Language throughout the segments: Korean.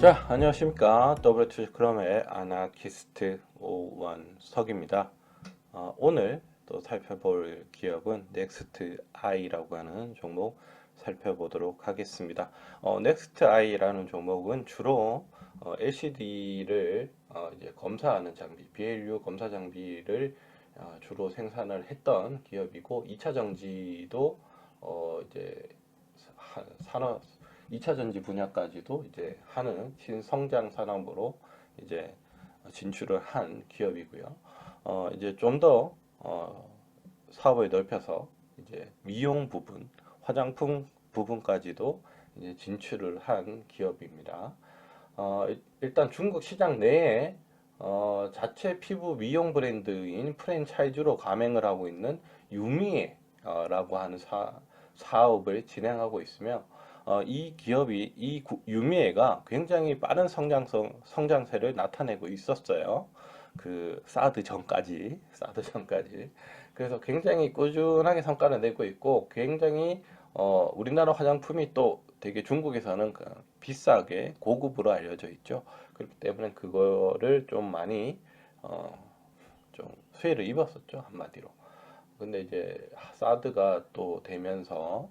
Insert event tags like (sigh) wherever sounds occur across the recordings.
자, 안녕하십니까. WT 크롬의 아나키스트 51 석입니다. 어, 오늘 또 살펴볼 기업은 넥스트 아이라고 하는 종목 살펴보도록 하겠습니다. 어, 넥스트 아이라는 종목은 주로 어, LCD를 어, 이제 검사하는 장비, BLU 검사 장비를 어, 주로 생산을 했던 기업이고 2차 정지도 어, 이제 사- 산업 2차 전지 분야까지도 이제 하는 신성장 산업으로 이제 진출을 한 기업이고요. 어, 이제 좀더 어, 사업을 넓혀서 이제 미용 부분, 화장품 부분까지도 이제 진출을 한 기업입니다. 어, 일- 일단 중국 시장 내에 어, 자체 피부 미용 브랜드인 프랜차이즈로 가맹을 하고 있는 유미에라고 하는 사, 사업을 진행하고 있으며 어, 이 기업이 이 구- 유미에가 굉장히 빠른 성장성 성장세를 나타내고 있었어요. 그 사드 전까지 사드 전까지 그래서 굉장히 꾸준하게 성과를 내고 있고 굉장히 어, 우리나라 화장품이 또 되게 중국에서는 그 비싸게 고급으로 알려져 있죠. 그렇기 때문에 그거를 좀 많이 어, 좀 수혜를 입었었죠 한마디로. 근데 이제 사드가 또 되면서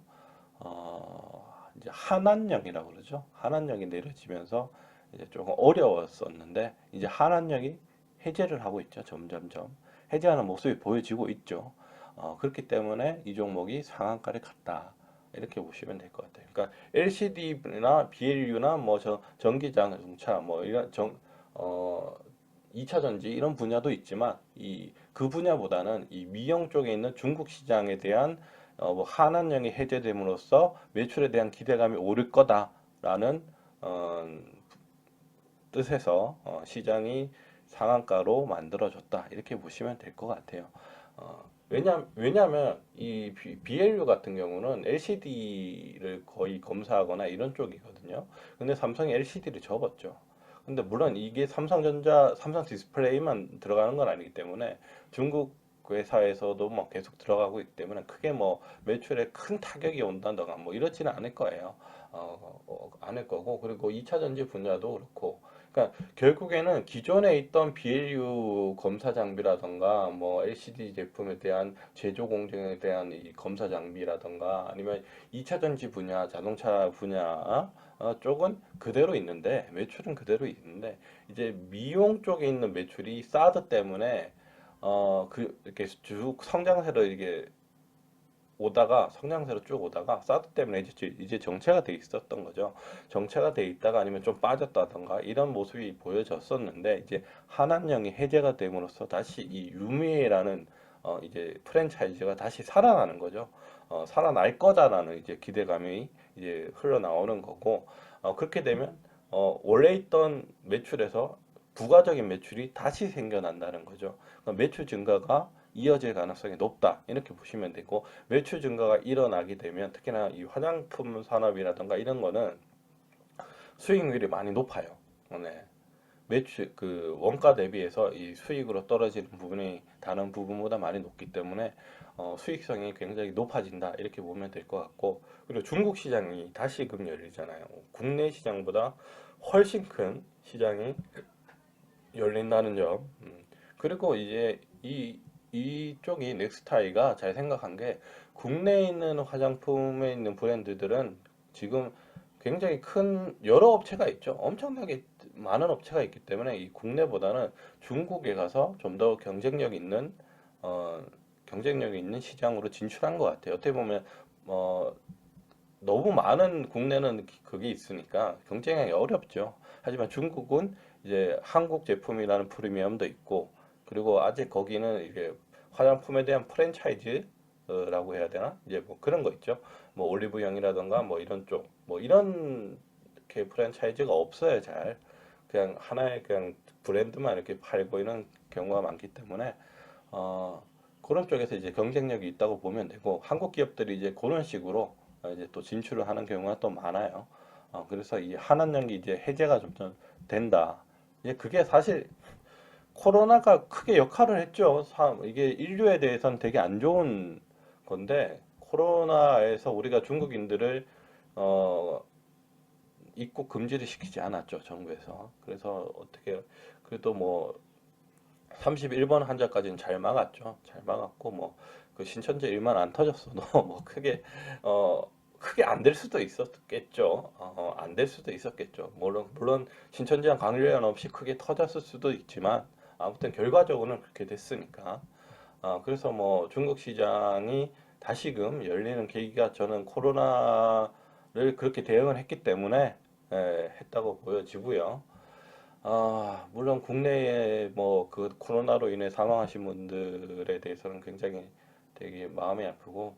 어, 이제 한안령이라고 그러죠. 한안령이 내려지면서 이제 조금 어려웠었는데 이제 한안령이 해제를 하고 있죠. 점점점 해제하는 모습이 보여지고 있죠. 어, 그렇기 때문에 이 종목이 상한가를 갔다. 이렇게 보시면 될 것 같아요. 그러니까 LCD나 BLU나 뭐 저 전기 자동차 뭐 이런 정 어, 2차 전지 이런 분야도 있지만 이 그 분야보다는 이 미용 쪽에 있는 중국 시장에 대한 어, 뭐 한한령이 해제됨으로써 매출에 대한 기대감이 오를 거다라는 어, 뜻에서 어, 시장이 상한가로 만들어졌다 이렇게 보시면 될 것 같아요. 어, 왜냐 왜냐하면 이 BLU 같은 경우는 LCD를 거의 검사하거나 이런 쪽이거든요. 근데 삼성이 LCD를 접었죠. 근데 물론 이게 삼성전자, 삼성 디스플레이만 들어가는 건 아니기 때문에 중국 회사에서도 뭐 계속 들어가고 있기 때문에 크게 뭐 매출에 큰 타격이 온다던가 뭐 이렇지는 않을 거예요. 어, 어, 않을 거고 그리고 2차 전지 분야도 그렇고 그러니까 결국에는 기존에 있던 BLU 검사 장비라던가 뭐 LCD 제품에 대한 제조 공정에 대한 이 검사 장비라던가 아니면 2차 전지 분야, 자동차 분야 어, 쪽은 그대로 있는데 매출은 그대로 있는데 이제 미용 쪽에 있는 매출이 사드 때문에 어 그 이렇게 쭉 성장세로 이게 오다가 성장세로 쭉 오다가 사드 때문에 이제 이제 정체가 돼 있었던 거죠. 정체가 돼 있다가 아니면 좀 빠졌다던가 이런 모습이 보여졌었는데 이제 한한령이 해제가 됨으로써 다시 이 유미에라는 어 이제 프랜차이즈가 다시 살아나는 거죠. 어 살아날 거다라는 이제 기대감이 이제 흘러나오는 거고 어 그렇게 되면 어 원래 있던 매출에서 부가적인 매출이 다시 생겨난다는 거죠. 그러니까 매출 증가가 이어질 가능성이 높다 이렇게 보시면 되고 매출 증가가 일어나게 되면 특히나 이 화장품 산업이라든가 이런 거는 수익률이 많이 높아요. 네. 매출 그 원가 대비해서 이 수익으로 떨어지는 부분이 다른 부분보다 많이 높기 때문에 어, 수익성이 굉장히 높아진다 이렇게 보면 될 것 같고 그리고 중국 시장이 다시금 열리잖아요. 국내 시장보다 훨씬 큰 시장이 열린다는 점. 음. 그리고 이제 이 이쪽이 넥스타이가 잘 생각한 게 국내에 있는 화장품에 있는 브랜드들은 지금 굉장히 큰 여러 업체가 있죠. 엄청나게 많은 업체가 있기 때문에 이 국내보다는 중국에 가서 좀 더 경쟁력 있는 어 경쟁력 있는 시장으로 진출한 것 같아요. 어떻게 보면 어 너무 많은 국내는 기- 그게 있으니까 경쟁하기 어렵죠. 하지만 중국은 이제 한국 제품이라는 프리미엄도 있고 그리고 아직 거기는 이게 화장품에 대한 프랜차이즈라고 해야 되나? 이제 뭐 그런 거 있죠. 뭐 올리브영이라던가 뭐 이런 쪽, 뭐 이런 게 프랜차이즈가 없어요, 잘. 그냥 하나의 그냥 브랜드만 이렇게 팔고 이런 경우가 많기 때문에 어 그런 쪽에서 이제 경쟁력이 있다고 보면 되고 한국 기업들이 이제 그런 식으로 어, 이제 또 진출을 하는 경우가 또 많아요. 어 그래서 이 한한령이 이제 해제가 좀좀 된다. 이제 그게 사실 코로나가 크게 역할을 했죠. 사- 이게 인류에 대해서는 되게 안 좋은 건데 코로나에서 우리가 중국인들을 어 입국 금지를 시키지 않았죠 정부에서. 그래서 어떻게 그래도 뭐 31번 환자까지는 잘 막았죠. 잘 막았고 뭐 그 신천지 일만 안 터졌어도 (laughs) 뭐 크게 어 크게 안 될 수도 있었겠죠. 어, 안될 수도 있었겠죠. 물론 물론 신천지랑 강렬연 없이 크게 터졌을 수도 있지만 아무튼 결과적으로는 그렇게 됐으니까. 어, 그래서 뭐 중국 시장이 다시금 열리는 계기가 저는 코로나를 그렇게 대응을 했기 때문에 예, 했다고 보여지고요. 아, 물론 국내에 뭐 그 코로나로 인해 사망하신 분들에 대해서는 굉장히 되게 마음이 아프고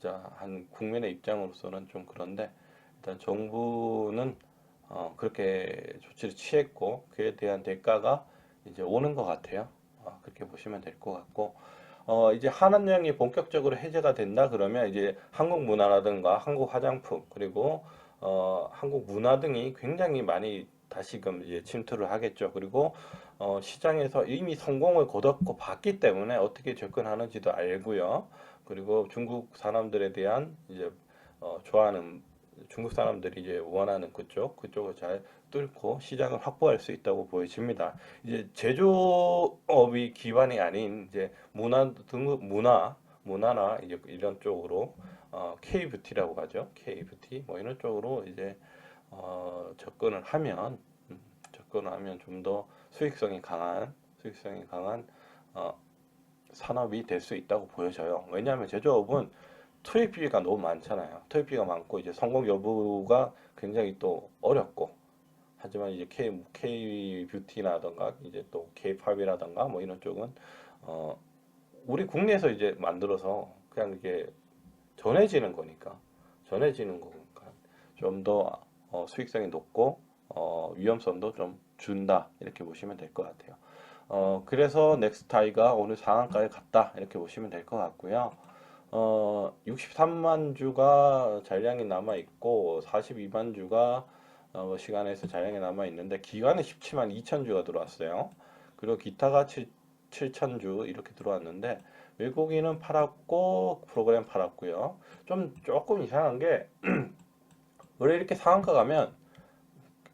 진짜 한 국민의 입장으로서는 좀 그런데 일단 정부는 어, 그렇게 조치를 취했고 그에 대한 대가가 이제 오는 것 같아요. 어, 그렇게 보시면 될 것 같고 어, 이제 한한령이 본격적으로 해제가 된다 그러면 이제 한국 문화라든가 한국 화장품 그리고 어, 한국 문화 등이 굉장히 많이 다시금 이제 침투를 하겠죠. 그리고 어, 시장에서 이미 성공을 거뒀고 봤기 때문에 어떻게 접근하는지도 알고요. 그리고 중국 사람들에 대한 이제 어, 좋아하는 중국 사람들이 이제 원하는 그쪽 그쪽을 잘 뚫고 시장을 확보할 수 있다고 보여집니다. 이제 제조업이 기반이 아닌 이제 문화 등 문화 문화나 이제 이런 쪽으로 어, K 뷰티라고 하죠. K 뷰티 뭐 이런 쪽으로 이제 어, 접근을 하면 음, 접근을 하면 좀더 수익성이 강한 수익성이 강한 어, 산업이 될 수 있다고 보여져요. 왜냐하면 제조업은 투입비가 너무 많잖아요. 투입비가 많고 이제 성공 여부가 굉장히 또 어렵고 하지만 이제 K K 뷰티라던가 이제 또 K 팝이라던가 뭐 이런 쪽은 어 우리 국내에서 이제 만들어서 그냥 이게 전해지는 거니까 전해지는 거니까 좀더 어, 수익성이 높고 어, 위험성도 좀 준다 이렇게 보시면 될 것 같아요. 어, 그래서 넥스타이가 오늘 상한가에 갔다 이렇게 보시면 될 것 같고요. 어, 63만 주가 잔량이 남아 있고 42만 주가 어, 시간에서 잔량이 남아 있는데 기간에 17만 2천 주가 들어왔어요. 그리고 기타가 7, 7천 주 이렇게 들어왔는데 외국인은 팔았고 프로그램 팔았고요. 좀 조금 이상한 게 (clears throat) 원래 이렇게 상한가 가면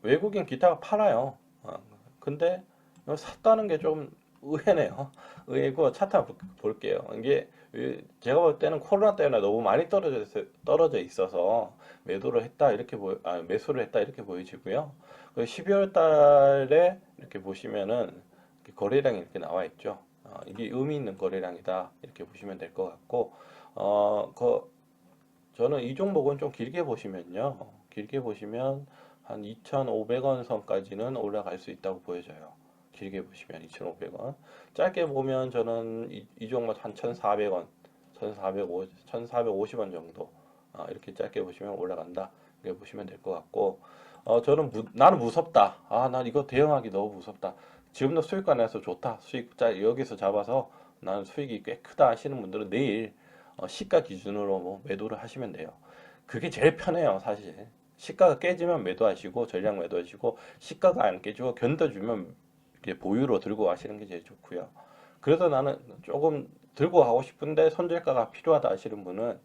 외국인 기타가 팔아요. 어, 근데 이거 샀다는 게 좀 의외네요. (laughs) 의외고 차트 한번 볼게요. 이게 제가 볼 때는 코로나 때문에 너무 많이 떨어져 있- 떨어져 있어서 매도를 했다 이렇게 보여 아, 매수를 했다 이렇게 보여지고요. 12월 달에 이렇게 보시면은 이렇게 거래량이 이렇게 나와 있죠. 어, 이게 의미 있는 거래량이다 이렇게 보시면 될 것 같고 어, 그 저는 이 종목은 좀 길게 보시면요. 길게 보시면 한 2,500원 선까지는 올라갈 수 있다고 보여져요. 길게 보시면 2,500원. 짧게 보면 저는 이, 이 종목 한 1,400원, 1,450, 1,450원 정도 아, 이렇게 짧게 보시면 올라간다. 이렇게 보시면 될 것 같고 어, 저는 무, 나는 무섭다. 아, 난 이거 대응하기 너무 무섭다. 지금도 수익과 내서 좋다. 수익 자 여기서 잡아서 나는 수익이 꽤 크다 하시는 분들은 내일 어, 시가 기준으로 뭐 매도를 하시면 돼요. 그게 제일 편해요, 사실. 시가가 깨지면 매도하시고 전량 매도하시고 시가가 안 깨지고 견뎌주면 보유로 들고 가시는 게 제일 좋고요. 그래서 나는 조금 들고 가고 싶은데 손절가가 필요하다 하시는 분은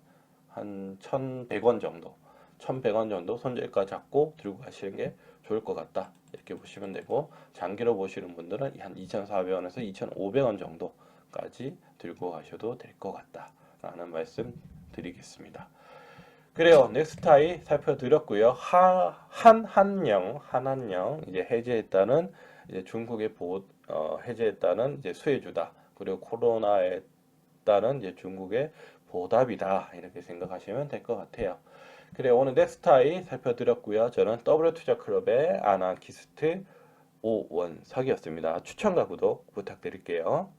한 1,100원 정도, 1,100원 정도 손절가 잡고 들고 가시는 게 좋을 것 같다. 이렇게 보시면 되고 장기로 보시는 분들은 한 2,400원에서 2,500원 정도까지 들고 가셔도 될 것 같다라는 말씀 드리겠습니다. 그래요. 넥스타이 살펴드렸고요. 하, 한한령, 한한령 이제 해제했다는 이제 중국의 보 어, 해제했다는 이제 수혜주다. 그리고 코로나에 따른 이제 중국의 보답이다. 이렇게 생각하시면 될 것 같아요. 그래 오늘 넥스타이 살펴드렸고요. 저는 W 투자 클럽의 아나키스트 오원석이었습니다. 추천과 구독 부탁드릴게요.